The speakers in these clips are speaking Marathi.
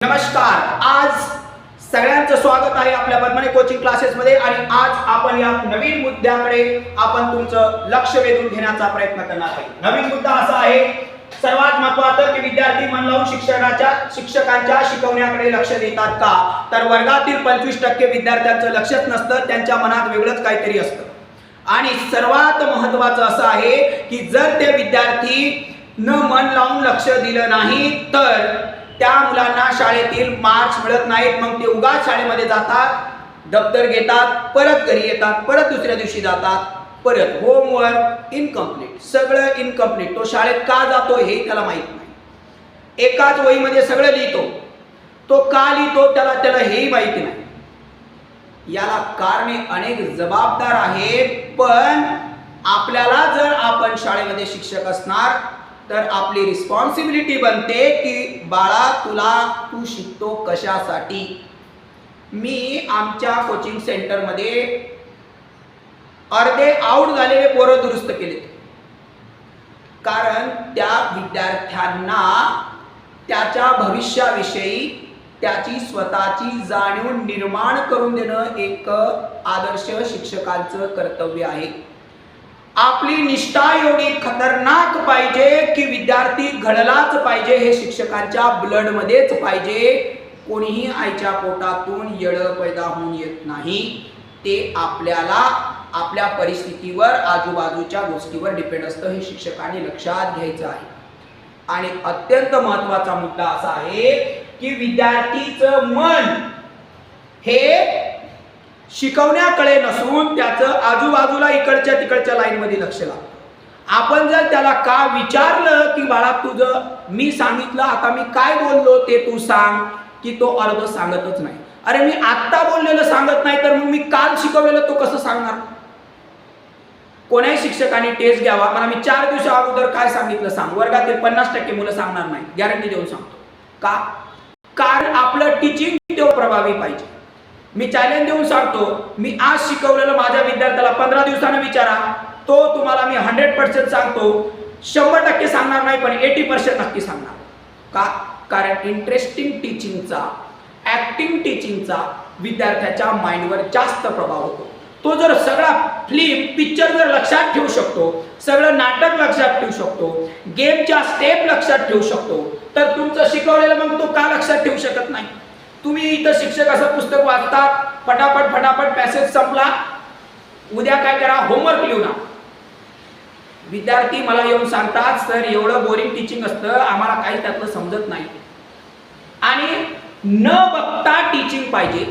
नमस्कार. आज सगळ्यांचं स्वागत आहे आपल्या बदमने कोचिंग क्लासेसमध्ये आणि आज आपण या नवीन मुद्द्याकडे आपण तुमचं लक्ष वेधून घेण्याचा प्रयत्न करणार आहे. नवीन मुद्दा असा आहे सर्वात महत्वाचं की विद्यार्थी मन लावून शिक्षकाच्या शिक्षकांच्या शिकवण्याकडे लक्ष देतात का? तर वर्गातील पंचवीस टक्के विद्यार्थ्यांचं लक्षच नसतं त्यांच्या मनात वेगळंच काहीतरी असतं. आणि सर्वात महत्वाचं असं आहे की जर ते विद्यार्थी न मन लावून लक्ष दिलं नाही तर त्या मुलांना शाळेतील मार्क्स मिळत नाहीत. मग ते उगाच शाळेमध्ये जातात दप्तर घेतात परत घरी येतात परत दुसऱ्या दिवशी जातात परत होमवर्क इनकम्प्लीट सगळं इनकम्प्लीट तो शाळेत का जातो हे त्याला माहीत नाही. एकाच वहीमध्ये सगळं लिहितो. तो का लिहितो त्याला त्याला हेही माहिती नाही. याला कारणे अनेक जबाबदार आहेत पण आपल्याला जर आपण शाळेमध्ये शिक्षक असणार तर आपली रिस्पॉन्सिबिलिटी बनते की बाळा तुला तू शिकतो कशासाठी? मी आमच्या कोचिंग सेंटरमध्ये अर्धे आऊट झालेले पोरं दुरुस्त केले कारण त्या विद्यार्थ्यांना त्याच्या भविष्याविषयी त्याची स्वतःची जाणीव निर्माण करून देणं एक आदर्श शिक्षकांचं कर्तव्य आहे. आपली निष्ठा एवढी खतरनाक पाहिजे की विद्यार्थी घडलाच पाहिजे हे शिक्षकांच्या ब्लडमध्येच पाहिजे. कोणीही आईच्या पोटातून येळ पैदा होऊन येत नाही. ते आपल्याला आपल्या परिस्थितीवर आजूबाजूच्या गोष्टीवर डिपेंड असतं हे शिक्षकांनी लक्षात घ्यायचं आहे. आणि अत्यंत महत्त्वाचा मुद्दा असा आहे की विद्यार्थीचं मन हे शिकवण्याकडे नसून त्याचं आजूबाजूला इकडच्या तिकडच्या लाईनमध्ये लक्ष लागतं आपण जर त्याला का विचारलं की बाळा तुझं मी सांगितलं आता मी काय बोललो ते तू सांग की तो अर्ध सांगतच नाही. अरे मी आत्ता बोललेलं सांगत नाही तर मग मी काल शिकवलेलं तो कसं सांगणार? कोणाही शिक्षकाने टेस्ट घ्यावा. मला मी चार दिवसा अगोदर काय सांगितलं सांग. वर्गातील पन्नास टक्के मुलं सांगणार नाही. गॅरंटी देऊन सांगतो. का? कारण आपलं टीचिंग तेव्हा प्रभावी पाहिजे. मी चॅलेंज देऊन सांगतो मी आज शिकवलेलं माझ्या विद्यार्थ्याला पंधरा दिवसानं विचारा तो तुम्हाला मी हंड्रेड पर्सेंट सांगतो. शंभर टक्के सांगणार नाही पण एटी पर्सेंट नक्की सांगणार. का? कारण इंटरेस्टिंग टीचिंगचा ॲक्टिंग टीचिंगचा विद्यार्थ्याच्या माइंडवर जास्त प्रभाव होतो. तो जर सगळा फिल्म पिक्चर जर लक्षात ठेवू शकतो सगळं नाटक लक्षात ठेवू शकतो गेमच्या स्टेप लक्षात ठेवू शकतो तर तुमचं शिकवलेलं मग तो का लक्षात ठेवू शकत नाही? तुम्ही इथं शिक्षक असं पुस्तक वाचतात फटाफट फटाफट पॅसेज संपला. उद्या काय करा? होमवर्क लिहू ना विद्यार्थी मला येऊन सांगतात सर एवढं बोरिंग टीचिंग असतं आम्हाला काही त्यातलं समजत नाही. आणि न बघता टीचिंग पाहिजे.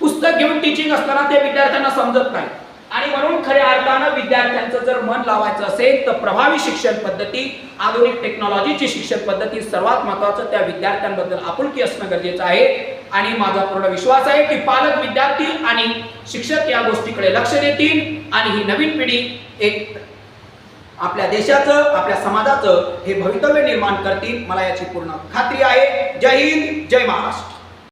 पुस्तक घेऊन टीचिंग असताना ते विद्यार्थ्यांना समजत नाही. आणि म्हणून खऱ्या अर्थानं विद्यार्थ्यांचं जर मन लावायचं असेल तर प्रभावी शिक्षण पद्धती आधुनिक टेक्नॉलॉजीची शिक्षण पद्धती सर्वात महत्वाचं त्या विद्यार्थ्यांबद्दल आपुलकी असणं गरजेचं आहे. आणि माझा पूर्ण विश्वास आहे की पालक विद्यार्थी आणि शिक्षक या गोष्टीकडे लक्ष देतील. आणि ही नवीन पिढी एक आपल्या देशाचं आपल्या समाजाचं हे भवितव्य निर्माण करतील. मला याची पूर्ण खात्री आहे. जय हिंद जय महाराष्ट्र.